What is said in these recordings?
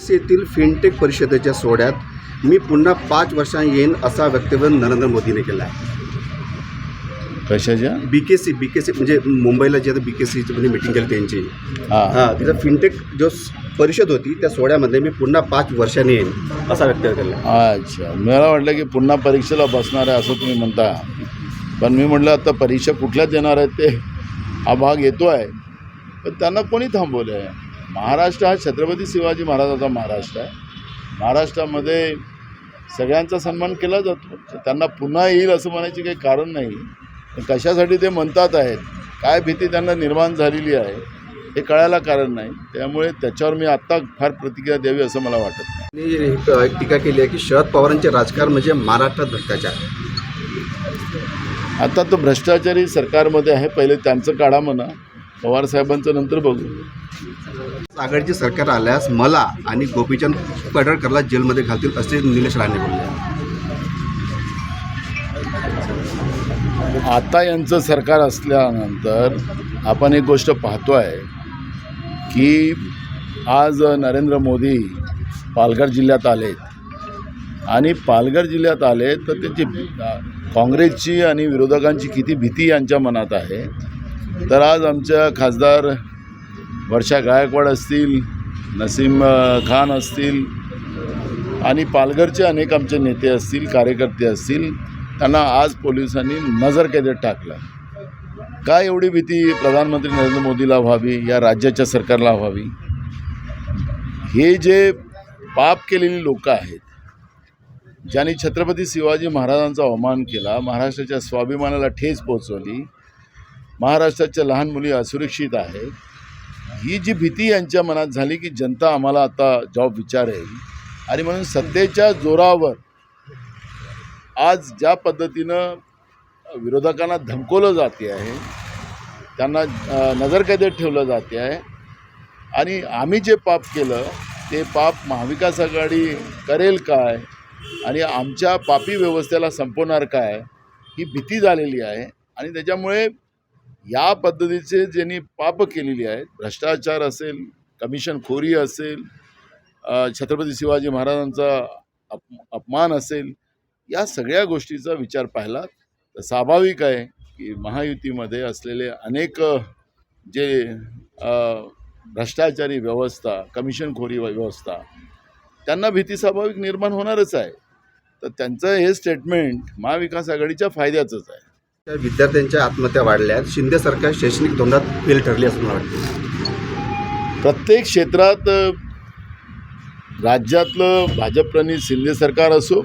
येथील फिनटेक परिषदेच्या सोहळ्यात मी पुन्हा पाच वर्षांनी येईन असा वक्तव्य नरेंद्र मोदीने केला आहे. कशाच्या? बी के सी बी के सी म्हणजे मुंबईला जे आता बी के सीची मध्ये मिटिंग केली त्यांची. हां. हां तिथं फिनटेक जो परिषद होती त्या सोहळ्यामध्ये मी पुन्हा पाच वर्षांनी येईन असा वक्तव्य केला अच्छा. मला वाटलं की पुन्हा परीक्षेला बसणार आहे असं तुम्ही म्हणता. पण मी म्हटलं आता परीक्षा कुठल्या देणार आहेत ते? हा भाग येतो आहे पण त्यांना कोणी थांबवलं आहे महाराष्ट्र हा छत्रपती शिवाजी महाराजाचा महाराष्ट्र आहे. महाराष्ट्रामध्ये सगळ्यांचा सन्मान केला जातो. त्यांना पुन्हा येईल असं म्हणायचे काही कारण नाही. कशासाठी ते म्हणतात आहेत काय भीती त्यांना निर्माण झालेली आहे हे कळायला कारण नाही. त्यामुळे त्याच्यावर मी आत्ता फार प्रतिक्रिया द्यावी असं मला वाटत नाही. एक टीका केली आहे की शरद पवारांचे राजकारण म्हणजे महाराष्ट्रात भ्रष्टाचार. आता तो भ्रष्टाचारी सरकारमध्ये आहे पहिले त्यांचं काढा म्हणा. पवार साहेबांचं नंतर बघू. आघाडीचे सरकार आल्यास मला आणि गोपीचंद पडळकरला जेलमध्ये घालतील असे निलेश राणे बोलले. आता यांचं सरकार असल्यानंतर आपण एक गोष्ट पाहतो आहे की आज नरेंद्र मोदी पालघर जिल्ह्यात आलेत. आणि पालघर जिल्ह्यात आले तर त्याची काँग्रेसची आणि विरोधकांची किती भीती यांच्या मनात आहे. तर आज आमच्या खासदार वर्षा गायकवाड असतील नसीम खान असतील आणि पालघरचे अनेक आमचे नेते असतील कार्यकर्ते असतील त्यांना आज पोलिसांनी नजरकैदेत टाकलं. काय एवढी भीती प्रधानमंत्री नरेंद्र मोदीला व्हावी या राज्याच्या सरकारला व्हावी? हे जे पाप केलेली लोक आहेत ज्यांनी छत्रपती शिवाजी महाराजांचा अवमान केला महाराष्ट्राच्या स्वाभिमानाला ठेच पोचवली महाराष्ट्राच्या लहान मुली असुरक्षित आहेत. ही जी भीती यांच्या मनात झाली की जनता आम्हाला आता जॉब विचारेल. आणि म्हणून सत्तेच्या जोरावर आज ज्या पद्धतीनं विरोधकांना धमकवलं जाते आहे त्यांना नजरकैदेत ठेवलं जाते आहे. आणि आम्ही जे पाप केलं ते पाप महाविकास आघाडी करेल काय? आणि आमच्या पापी व्यवस्थेला संपवणार काय? ही भीती झालेली आहे. आणि त्याच्यामुळे या पद्धतीचे ज्यांनी पाप केलेली आहेत भ्रष्टाचार असेल कमिशनखोरी असेल छत्रपती शिवाजी महाराजांचा अप अपमान असेल या सगळ्या गोष्टीचा विचार पाहिला तर स्वाभाविक आहे की महायुतीमध्ये असलेले अनेक जे भ्रष्टाचारी व्यवस्था कमिशनखोरी व्यवस्था त्यांना भीती स्वाभाविक निर्माण होणारच आहे. तर त्यांचं हे स्टेटमेंट महाविकास आघाडीच्या फायद्याचंच आहे. त्या विद्यार्थ्यांच्या आत्महत्या वाढल्या आहेत शिंदे सरकार शैक्षणिक धोरणात फेल ठरली असं मला वाटतं. प्रत्येक क्षेत्रात राज्यातलं भाजपप्रणित शिंदे सरकार असो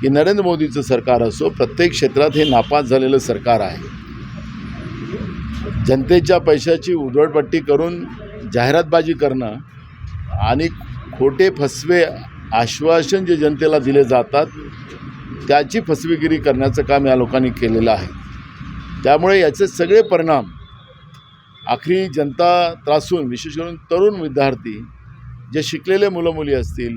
की नरेंद्र मोदीचं सरकार असो प्रत्येक क्षेत्रात हे नापास झालेलं सरकार आहे. जनतेच्या पैशाची उधळपट्टी करून जाहिरातबाजी करणं आणि खोटे फसवे आश्वासन जे जनतेला दिले जातात त्याची फसवेगिरी करण्याचं काम या लोकांनी केलेलं आहे. त्यामुळे याचे सगळे परिणाम आखरी जनता त्रासून विशेष करून तरुण विद्यार्थी जे शिकलेले मुलं मुली असतील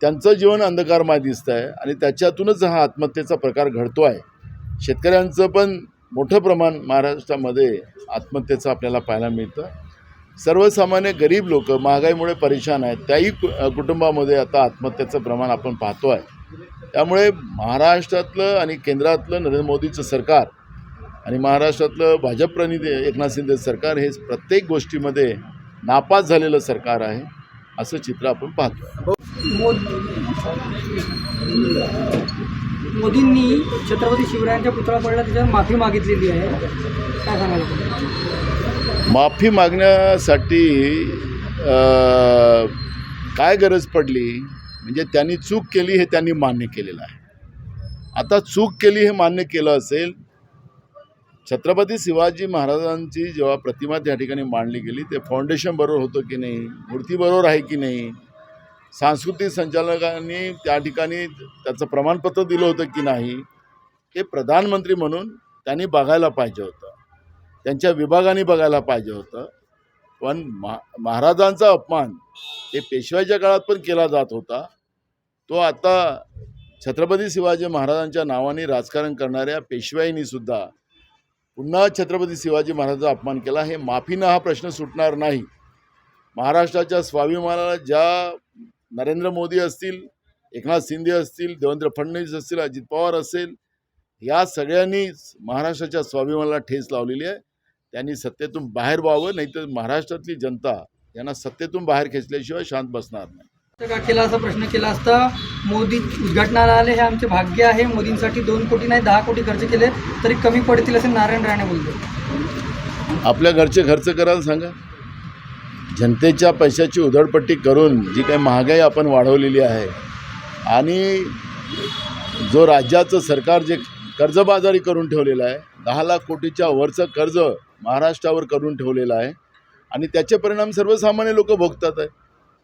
त्यांचं जीवन अंधकारमय दिसतं आहे आणि त्याच्यातूनच हा आत्महत्येचा प्रकार घडतो आहे शेतकऱ्यांचं पण मोठं प्रमाण महाराष्ट्रामध्ये आत्महत्येचं आपल्याला पाहायला मिळतं. सर्वसामान्य गरीब लोक महागाईमुळे परेशान आहेत. त्याही कु कुटुंबामध्ये आता आत्महत्येचं प्रमाण आपण पाहतो आहे त्यामुळे महाराष्ट्रातलं आणि केंद्रातलं नरेंद्र मोदीचं सरकार आणि महाराष्ट्रातलं भाजपप्रणित एकनाथ शिंदे सरकार हे प्रत्येक गोष्टीमध्ये नापास झालेलं सरकार आहे असं चित्र आपण पाहतो मोद मोदींनी छत्रपती शिवरायांच्या पुतळा पडला त्याच्यावर माफी मागितलेली आहे. काय सांगायला माफी मागण्यासाठी काय गरज पडली? म्हणजे त्यांनी चूक केली हे त्यांनी मान्य केलेलं आहे. आता चूक केली हे मान्य केलं असेल छत्रपती शिवाजी महाराजांची जेव्हा प्रतिमा त्या ठिकाणी मांडली गेली ते फाउंडेशन बरोबर होतं की नाही मूर्ती बरोबर आहे की नाही सांस्कृतिक संचालकांनी त्या ठिकाणी त्याचं प्रमाणपत्र दिलं होतं की नाही हे प्रधानमंत्री म्हणून त्यांनी बघायला पाहिजे होतं. त्यांच्या विभागाने बघायला पाहिजे होतं. पण महा महाराजांचा अपमान हे पेशव्याच्या काळात पण केला जात होता. तो आता छत्रपती शिवाजी महाराजांच्या नावाने राजकारण करणाऱ्या पेशव्याईंनी सुद्धा पुन्हा छत्रपती शिवाजी महाराजांचा अपमान केला. हे माफीनं हा प्रश्न सुटणार नाही. महाराष्ट्राच्या स्वाभिमानाला ज्या नरेंद्र मोदी असतील एकनाथ शिंदे असतील देवेंद्र फडणवीस असतील अजित पवार असेल या सगळ्यांनीच महाराष्ट्राच्या स्वाभिमानाला ठेच लावलेली आहे. त्यांनी सत्तेतून बाहेर व्हावं नाही तर महाराष्ट्रातली जनता यांना सत्तेतून बाहेर खेचल्याशिवाय शांत बसणार नाही. का केला असा प्रश्न केला असता मोदी उद्घाटनाला आले हे आमचे भाग्य आहे. मोदींसाठी दोन कोटी नाही दहा कोटी खर्च केले तरी कमी पडतील असे नारायण राणे बोलले. आपल्या घरचे खर्च करायला सांगा. जनतेच्या पैशाची उधळपट्टी करून जी काही महागाई आपण वाढवलेली आहे आणि जो राज्याचं सरकार जे कर्जबाजारी करून ठेवलेलं आहे दहा लाख कोटीच्या वरचं कर्ज महाराष्ट्रावर करून ठेवलेला आहे. आणि त्याचे परिणाम सर्वसामान्य लोक भोगतात आहे.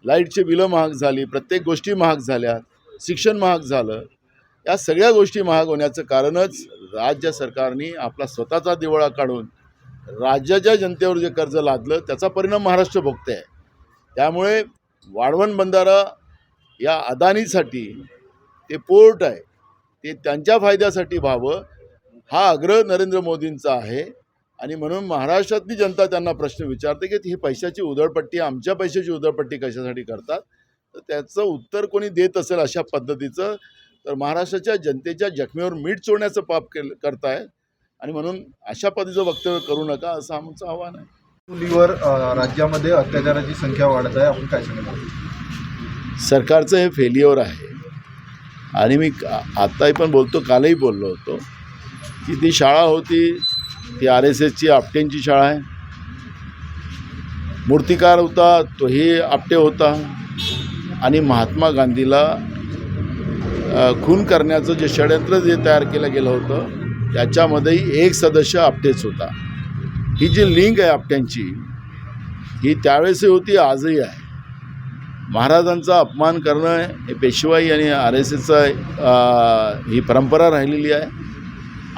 लाईटची बिलं महाग झाली प्रत्येक गोष्टी महाग झाल्या शिक्षण महाग झालं. या सगळ्या गोष्टी महाग होण्याचं कारणच राज्य सरकारने आपला स्वतःचा दिवाळा काढून राज्याच्या जनतेवर जे कर्ज लादलं त्याचा परिणाम महाराष्ट्र भोगते आहे त्यामुळे वाढवण बंधारा या अदानीसाठी ते पोर्ट आहे. ते त्यांच्या फायद्यासाठी व्हावं हा आग्रह नरेंद्र मोदींचा आहे. आणि म्हणून महाराष्ट्रातली जनता त्यांना प्रश्न विचारते की ही पैशाची उधळपट्टी आमच्या पैशाची उधळपट्टी कशासाठी करतात? तर त्याचं उत्तर कोणी देत असेल अशा पद्धतीचं तर महाराष्ट्राच्या जनतेच्या जखमेवर मीठ चोळण्याचं पाप केलं करताय. आणि म्हणून अशा पद्धतीचं वक्तव्य करू नका असं आमचं आव्हान आहे. मुलीवर राज्यामध्ये अत्याचाराची संख्या वाढत आहे. आपण काय सांगणार? सरकारचं हे फेल्युअर आहे. आणि मी आत्ताही पण बोलतो कालही बोललो होतो की ती शाळा होती ती आर एस एसची आपट्यांची शाळा आहे. मूर्तिकार होता तोही आपटे होता. आणि महात्मा गांधीला खून करण्याचं जे षडयंत्र जे तयार केलं गेलं होतं त्याच्यामध्येही एक सदस्य आपटेच होता. ही जी लिंक आहे आपट्यांची ही त्यावेळेसही होती आजही आहे. महाराजांचा अपमान करणं हे पेशवाई आणि आर एस एसचा ही परंपरा राहिलेली आहे.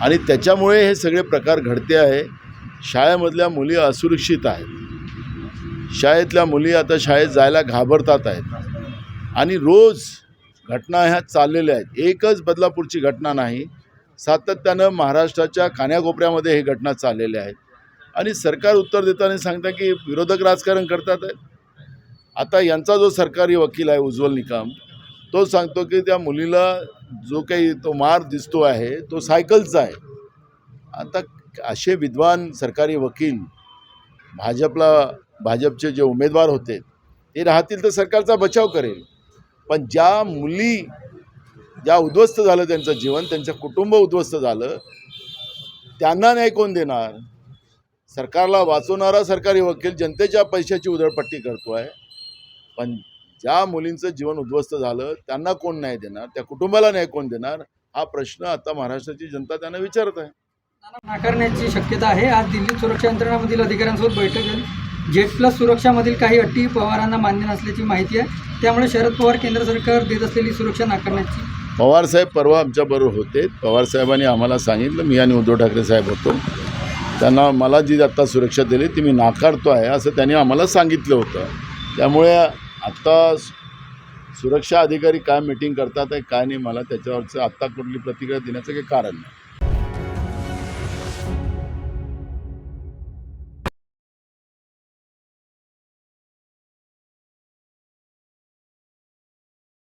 आणि त्याच्यामुळे हे सगळे प्रकार घडते आहे. शाळेमधल्या मुली असुरक्षित आहेत. शाळेतल्या मुली आता शाळेत जायला घाबरतात आहेत. आणि रोज घटना ह्या चाललेल्या आहेत. एकच बदलापूरची घटना नाही. सातत्यानं महाराष्ट्राच्या कान्याकोपऱ्यामध्ये हे घटना चाललेल्या आहेत आणि सरकार उत्तर देताना सांगतं की विरोधक राजकारण करतात आहेत. आता यांचा जो सरकारी वकील आहे उज्ज्वल निकम तो सांगतो की त्या मुलीला जो काही तो मार दिसतो आहे तो सायकलचा आहे. आता असे विद्वान सरकारी वकील भाजपला भाजपचे जे उमेदवार होते ते राहतील तर सरकारचा बचाव करेल. पण ज्या मुली ज्या उद्ध्वस्त झालं त्यांचं जीवन त्यांचं कुटुंब उद्ध्वस्त झालं त्यांना नाही कोण देणार? सरकारला वाचवणारा सरकारी वकील जनतेच्या पैशाची उधळपट्टी करतो आहे पण ज्या मुलींचं जीवन उद्ध्वस्त झालं त्यांना कोण न्याय देणार? त्या कुटुंबाला न्याय कोण देणार? हा प्रश्न आता महाराष्ट्राची जनता त्यांना विचारत आहे. नाकारण्याची शक्यता आहे. आज दिल्लीत सुरक्षा यंत्रणामधील अधिकाऱ्यांसोबत बैठक झाली. जेट प्लस सुरक्षामधील काही अटी पवारांना मान्य नसल्याची माहिती आहे. त्यामुळे शरद पवार केंद्र सरकार देत असलेली सुरक्षा नाकारण्याची पवारसाहेब परवा आमच्याबरोबर होते. पवारसाहेबांनी आम्हाला सांगितलं. मी आणि उद्धव ठाकरे साहेब होतो. त्यांना मला जी आत्ता सुरक्षा दिली ती मी नाकारतो आहे असं त्यांनी आम्हाला सांगितलं होतं. त्यामुळे आत्ता सुरक्षा अधिकारी काय मीटिंग करतात आहे काय नाही मला त्याच्यावरचं आत्ता कुठली प्रतिक्रिया देण्याचं काही कारण नाही.